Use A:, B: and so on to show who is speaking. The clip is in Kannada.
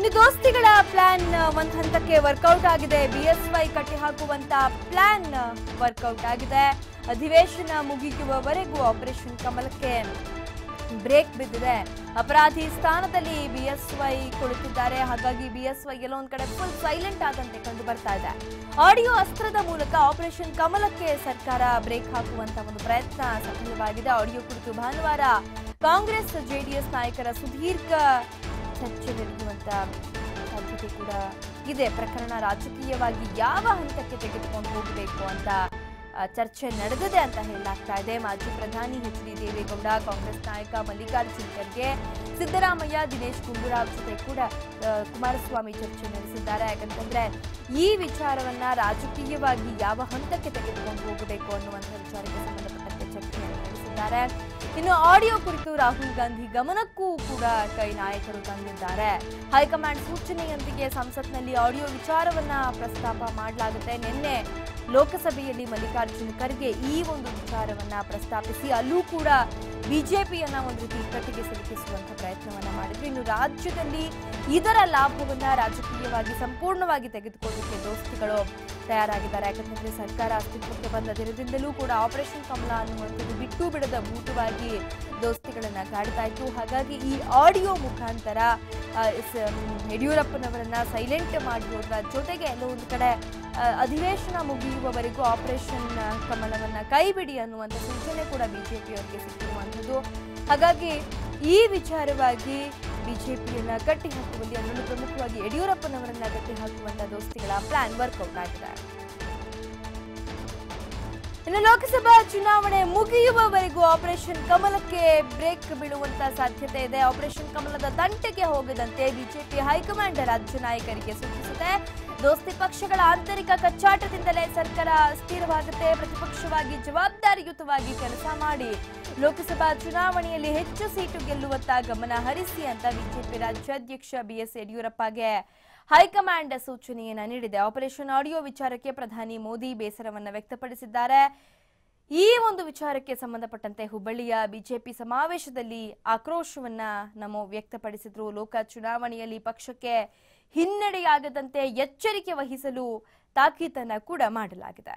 A: ಇನ್ನು ದೋಸ್ತಿಗಳ ಪ್ಲಾನ್ ಒಂದ್ ಹಂತಕ್ಕೆ ವರ್ಕೌಟ್ ಆಗಿದೆ. ಬಿ ಎಸ್ ವೈ ಕಟ್ಟಿ ಹಾಕುವಂತ ಪ್ಲಾನ್ ವರ್ಕೌಟ್ ಆಗಿದೆ. ಅಧಿವೇಶನ ಮುಗಿಯುವವರೆಗೂ ಆಪರೇಷನ್ ಕಮಲಕ್ಕೆ ಬ್ರೇಕ್ ಬಿದ್ದಿದೆ. ಅಪರಾಧಿ ಸ್ಥಾನದಲ್ಲಿ ಬಿ ಎಸ್ ವೈ ಕುಳಿತಿದ್ದಾರೆ. ಹಾಗಾಗಿ ಬಿ ಎಸ್ ವೈ ಎಲ್ಲ ಒಂದ್ ಕಡೆ ಫುಲ್ ಸೈಲೆಂಟ್ ಆಗಂತೆ ಕಂಡು ಬರ್ತಾ ಇದೆ. ಆಡಿಯೋ ಅಸ್ತ್ರದ ಮೂಲಕ ಆಪರೇಷನ್ ಕಮಲಕ್ಕೆ ಸರ್ಕಾರ ಬ್ರೇಕ್ ಹಾಕುವಂತ ಒಂದು ಪ್ರಯತ್ನ ಸಫಲವಾಗಿದೆ ಆಡಿಯೋ ಕುರಿತು ಭಾನುವಾರ ಕಾಂಗ್ರೆಸ್ ಜೆಡಿಎಸ್ ನಾಯಕರ ಸುದೀರ್ಘ ಚರ್ಚೆ ಸಾಧ್ಯತೆ ಕೂಡ ಇದೆ. ಪ್ರಕರಣ ರಾಜಕೀಯವಾಗಿ ಯಾವ ಹಂತಕ್ಕೆ ತೆಗೆದುಕೊಂಡು ಹೋಗಬೇಕು ಅಂತ ಚರ್ಚೆ ನಡೆದಿದೆ ಅಂತ ಹೇಳಲಾಗ್ತಾ ಇದೆ. ಮಾಜಿ ಪ್ರಧಾನಿ ಎಚ್ ಡಿ ದೇವೇಗೌಡ, ಕಾಂಗ್ರೆಸ್ ನಾಯಕ ಮಲ್ಲಿಕಾರ್ಜುನ್ ಖರ್ಗೆ, ಸಿದ್ದರಾಮಯ್ಯ, ದಿನೇಶ್ ಗುಂಡೂರಾವ್ ಜೊತೆ ಕೂಡ ಕುಮಾರಸ್ವಾಮಿ ಚರ್ಚೆ ನಡೆಸಿದ್ದಾರೆ. ಯಾಕಂತಂದ್ರೆ ಈ ವಿಚಾರವನ್ನ ರಾಜಕೀಯವಾಗಿ ಯಾವ ಹಂತಕ್ಕೆ ತೆಗೆದುಕೊಂಡು ಹೋಗಬೇಕು ಅನ್ನುವಂಥ ವಿಚಾರಕ್ಕೆ ಸಂಬಂಧಪಟ್ಟಂತೆ ಚರ್ಚೆ ನಡೆಸಿದ್ದಾರೆ. ಇನ್ನು ಆಡಿಯೋ ಕುರಿತು ರಾಹುಲ್ ಗಾಂಧಿ ಗಮನಕ್ಕೂ ಕೂಡ ಕೈ ನಾಯಕರು ತಂದಿದ್ದಾರೆ. ಹೈಕಮಾಂಡ್ ಸೂಚನೆಯೊಂದಿಗೆ ಸಂಸತ್ನಲ್ಲಿ ಆಡಿಯೋ ವಿಚಾರವನ್ನ ಪ್ರಸ್ತಾಪ ಮಾಡಲಾಗುತ್ತೆ. ನಿನ್ನೆ ಲೋಕಸಭೆಯಲ್ಲಿ ಮಲ್ಲಿಕಾರ್ಜುನ ಖರ್ಗೆ ಈ ಒಂದು ವಿಚಾರವನ್ನ ಪ್ರಸ್ತಾಪಿಸಿ ಅಲ್ಲೂ ಕೂಡ ಬಿಜೆಪಿಯನ್ನ ಒಂದು ರೀತಿ ಇಕ್ಕಟ್ಟಿಗೆ ಸಿಲುಕಿಸುವಂತ ಪ್ರಯತ್ನವನ್ನ ಮಾಡಿದ್ರು. ಇನ್ನು ರಾಜ್ಯದಲ್ಲಿ ಇದರ ಲಾಭವನ್ನ ರಾಜಕೀಯವಾಗಿ ಸಂಪೂರ್ಣವಾಗಿ ತೆಗೆದುಕೊಳ್ಳೋಕೆ ದೋಸ್ತಿಗಳು ತಯಾರಾಗಿದ್ದಾರೆ. ಯಾಕಂತಂದ್ರೆ ಸರ್ಕಾರ ಅಸ್ತಿತ್ವಕ್ಕೆ ಬಂದ ದಿನದಿಂದಲೂ ಕೂಡ ಆಪರೇಷನ್ ಕಮಲ ಅನ್ನುವಂಥದ್ದು ಬಿಟ್ಟು ಬಿಡದ ಭೂತವಾಗಿ ದೋಸ್ತಿಗಳನ್ನ ಕಾಡ್ತಾ ಇತ್ತು. ಹಾಗಾಗಿ ಈ ಆಡಿಯೋ ಮುಖಾಂತರ ಯಡಿಯೂರಪ್ಪನವರನ್ನ ಸೈಲೆಂಟ್ ಮಾಡಿರೋದ್ರ ಜೊತೆಗೆ ಎಲ್ಲೊಂದು ಕಡೆ ಅಧಿವೇಶನ ಮುಗಿಯುವವರೆಗೂ ಆಪರೇಷನ್ ಕಮಲವನ್ನ ಕೈಬಿಡಿ ಅನ್ನುವಂಥ ಸೂಚನೆ ಕೂಡ ಬಿಜೆಪಿಯವರಿಗೆ ಸಿಕ್ಕಿರುವಂಥದ್ದು. ಹಾಗಾಗಿ ಈ ವಿಚಾರವಾಗಿ ಬಿಜೆಪಿಯನ್ನ ಕಟ್ಟಿ ಹಾಕುವಲ್ಲಿ ಅದರಲ್ಲೂ ಪ್ರಮುಖವಾಗಿ ಯಡಿಯೂರಪ್ಪನವರನ್ನ ಕಟ್ಟಿ ಹಾಕುವಂತ ದೋಸ್ತಿಗಳ ಪ್ಲಾನ್ ವರ್ಕೌಟ್ ಆಗಿದೆ. ಇನ್ನು ಲೋಕಸಭಾ ಚುನಾವಣೆ ಮುಗಿಯುವವರೆಗೂ ಆಪರೇಷನ್ ಕಮಲಕ್ಕೆ ಬ್ರೇಕ್ ಬೀಳುವಂತ ಸಾಧ್ಯತೆ ಇದೆ. ಆಪರೇಷನ್ ಕಮಲದ ತಂಟೆಗೆ ಹೋಗದಂತೆ ಬಿಜೆಪಿ ಹೈಕಮಾಂಡ್ ರಾಜ್ಯ ನಾಯಕರಿಗೆ ಸೂಚಿಸಿದೆ ದೋಸ್ತಿ ಪಕ್ಷಗಳ ಆಂತರಿಕ ಕಚ್ಚಾಟದಿಂದಲೇ ಸರ್ಕಾರ ಅಸ್ಥಿರವಾಗುತ್ತೆ. ಪ್ರತಿಪಕ್ಷವಾಗಿ ಜವಾಬ್ದಾರಿಯುತವಾಗಿ ಕೆಲಸ ಮಾಡಿ. ಲೋಕಸಭಾ ಚುನಾವಣೆಯಲ್ಲಿ ಹೆಚ್ಚು ಸೀಟು ಗೆಲ್ಲುವತ್ತ ಗಮನ ಹರಿಸಿ ಅಂತ ಬಿಜೆಪಿ ರಾಜ್ಯಾಧ್ಯಕ್ಷ ಬಿಎಸ್ ಯಡಿಯೂರಪ್ಪಗೆ ಹೈಕಮಾಂಡ್ ಸೂಚನೆಯನ್ನ ನೀಡಿದೆ. ಆಪರೇಷನ್ ಆಡಿಯೋ ವಿಚಾರಕ್ಕೆ ಪ್ರಧಾನಿ ಮೋದಿ ಬೇಸರವನ್ನ ವ್ಯಕ್ತಪಡಿಸಿದ್ದಾರೆ. ಈ ಒಂದು ವಿಚಾರಕ್ಕೆ ಸಂಬಂಧಪಟ್ಟಂತೆ ಹುಬ್ಬಳ್ಳಿಯ ಬಿಜೆಪಿ ಸಮಾವೇಶದಲ್ಲಿ ಆಕ್ರೋಶವನ್ನ ನಮೋ ವ್ಯಕ್ತಪಡಿಸಿದ್ರು. ಲೋಕ ಚುನಾವಣೆಯಲ್ಲಿ ಪಕ್ಷಕ್ಕೆ ಹಿನ್ನಡೆಯಾಗದಂತೆ ಎಚ್ಚರಿಕೆ ವಹಿಸಲು ತಾಕೀತನ್ನು ಕೂಡ ಮಾಡಲಾಗಿದೆ.